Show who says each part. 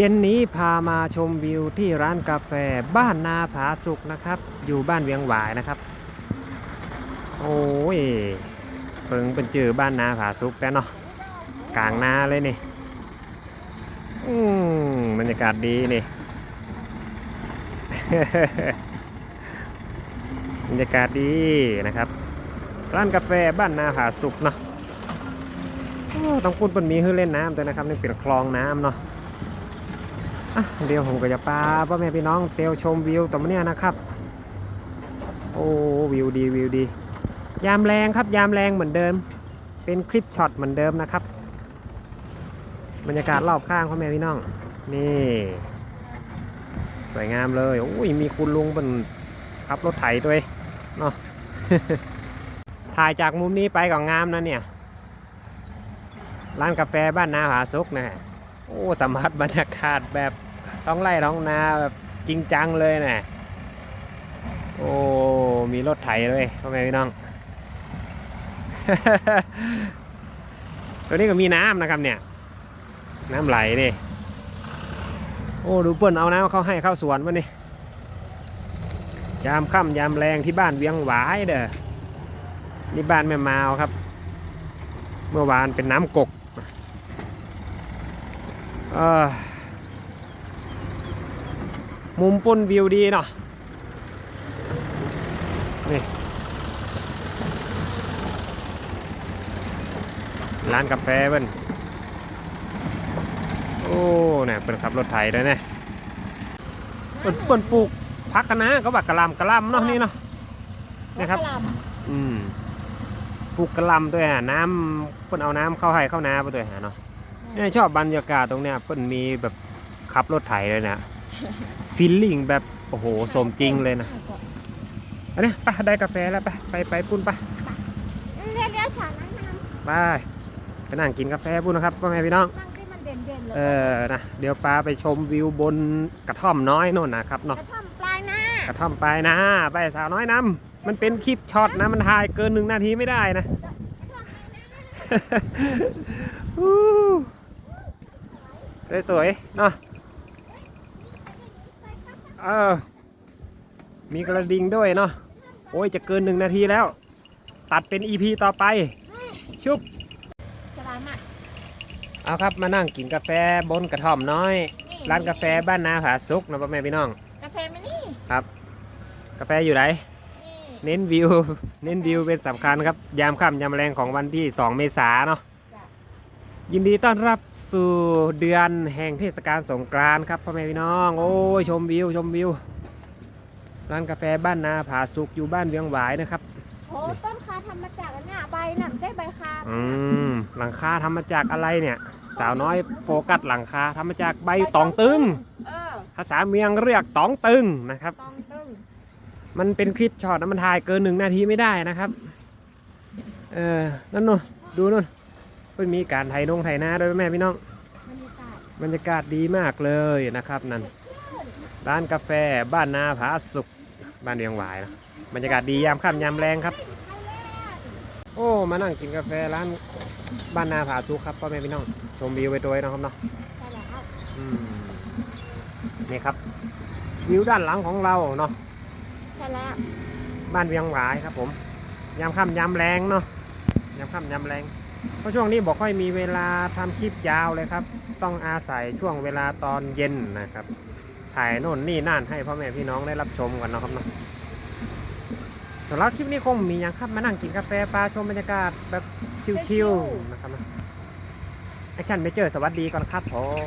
Speaker 1: เย็นนี้พามาชมวิวที่ร้านกาแฟบ้านนาผาสุกนะครับ อยู่บ้านเวียงหวายนะครับ โอ้ยเปิงเป็นจือบ้านนาผาสุกแต่เนาะกลางนาเลยนี่อืมบรรยากาศดีนี่บรรยากาศดีนะครับ ร้านกาแฟบ้านนาผาสุกเนาะต้องพูดบนมีให้เล่นน้ำด้วยนะครับนี่เป็นคลองน้ำเนาะ เดี๋ยวผมก็จะพาพ่อแม่พี่น้องเตียวชมวิวตรงเนี้ยนะครับ โอ้วิวดีวิวดี ยามแรงครับยามแรงเหมือนเดิม เป็นคลิปช็อตเหมือนเดิมนะครับ บรรยากาศรอบข้างพ่อแม่พี่น้อง นี่ สวยงามเลยโอ้ยมีคุณลุงบนขับรถไถด้วยเนาะถ่ายจากมุมนี้ไปก็งามนะเนี่ย ร้านกาแฟบ้านนาผาซุกนะฮะ โอ้สัมผัสบรรยากาศแบบท้องไร่ท้องนาแบบจริงจังเลยนะโอ้มีรถไถเลยพ่อแม่พี่น้อง ตัวนี้ก็มีน้ำนะครับเนี่ย น้ำไหลนี่โอ้ดูเปิ้นเอาน้ำเขาให้เข้าสวนวะนี่ยามค่ำยามแรงที่บ้านเวียงหวายเด้อนี่บ้านแม่มาวครับ เมื่อวานเป็นน้ำกก มุมปุ่นวิวดีเนาะนี่ร้านกาแฟเพิ่นโอ้เนี่ยเป็นขับรถไถด้วยเนี่ยเปิ้นเปิ้นปลูกพักกันนะก็บักกะหลำกะหลำเนาะนี่เนาะนะครับอืมปลูกกะหลำด้วยอะน้ำเปิ้นเอาน้ำเข้าให้เข้านาไปด้วยฮะเนาะ เนี่ยชอบบรรยากาศตรงเนี้ยเปิ้นมีแบบขับรถไถเลยนะฟีลลิ่งแบบโอ้โหสมจริงเลยนะอันนี้ไปได้กาแฟแล้วไปไปไปปุ้นไป
Speaker 2: เรียกเรียกฉันนะน
Speaker 1: ไปไปนั่งกินกาแฟปุ้นนะครับพ่อแม่พี่น้องำ
Speaker 2: นั่งที่มันเด่นเด่นๆเลย
Speaker 1: เออนะเดี๋ยวปาไปชมวิวบนกระท่อมน้อยโน่นนะครับ
Speaker 2: ก
Speaker 1: เนาะ
Speaker 2: ระท่อมปลายหน้าก
Speaker 1: ระท่อมไปนะไปสาวน้อยน้ำมันเป็นคลิปช็อตนะมันถ่ายเกินหนึ่งนาทีไม่ได้นะอู้ สวยๆเนาะเออมีกระดิ่งด้วยเนาะโอ้ยจะเกินหนึ่งนาทีแล้ว ตัดเป็น EP ต่อไป ชุบ
Speaker 2: สบายมาก
Speaker 1: เอาครับมานั่งกินกาแฟบนกระท่อมน้อย
Speaker 2: นี่
Speaker 1: ร้านกาแฟบ้านนาผาสุกนะพ่อแม่พี่น้อง
Speaker 2: กาแฟไหมนี่
Speaker 1: ครับ กาแฟอยู่ไหน
Speaker 2: นี่
Speaker 1: เน้นวิว เน้นวิวเป็นสำคัญครับ ยามค่ำยามแรงของวันที่ 2 เมษายนเนาะ
Speaker 2: จ้ะ
Speaker 1: ยินดีต้อนรับ สู่เดือนแห่งเทศกาลสงกรานต์ครับพ่อแม่พี่น้อง โอ้ยชมวิวชมวิว ร้านกาแฟบ้านนาผาสุกอยู่บ้านเวียงหวายนะครับ
Speaker 2: โอ้ต้นคาทำมาจากอันเนี้ยใบหนำใช่ใบคา
Speaker 1: อืมหลังคาทำมาจากอะไรเนี่ย สาวน้อยโฟกัสหลังคาทำมาจากใบตองตึง
Speaker 2: เออ
Speaker 1: ภาษาเมียงเรียกตองตึงนะครับ
Speaker 2: ตองตึง
Speaker 1: มันเป็นคลิปช็อตนะมันถ่ายเกินหนึ่งนาทีไม่ได้นะครับ เออนั่นนู่นดูนู่นเพิ่งมีการไถนงไถนาด้วยแม่พี่น้อง
Speaker 2: บรรยากาศ
Speaker 1: บรรยากาศดีมากเลยนะครับนั่นร้านกาแฟบ้านนาผาสุกบ้านเรียงหวายนะบรรยากาศดียามค่ำยามแรงครับ โอ้มานั่งกินกาแฟร้านบ้านนาผาสุกครับพ่อแม่พี่น้องชมวิวไปด้วยนะครับเนาะ
Speaker 2: ใช่แล้ว
Speaker 1: อืมนี่ครับวิวด้านหลังของเราเนาะ
Speaker 2: ใช่แล้ว
Speaker 1: บ้านเวียงหวายครับผมยามค่ำยามแรงเนาะยามค่ำยามแรง เพราะช่วงนี้บอกค่อยมีเวลาทำคลิปยาวเลยครับ ต้องอาศัยช่วงเวลาตอนเย็นนะครับ ถ่ายโน่นนี่นั่นให้พ่อแม่พี่น้องได้รับชมกันนะครับเนาะสำหรับคลิปนี้คงมีอย่างครับมานั่งกินกาแฟปลาชมบรรยากาศแบบชิลๆนะครับนะแอคชั่นเมเจอร์สวัสดีก่อนครับผม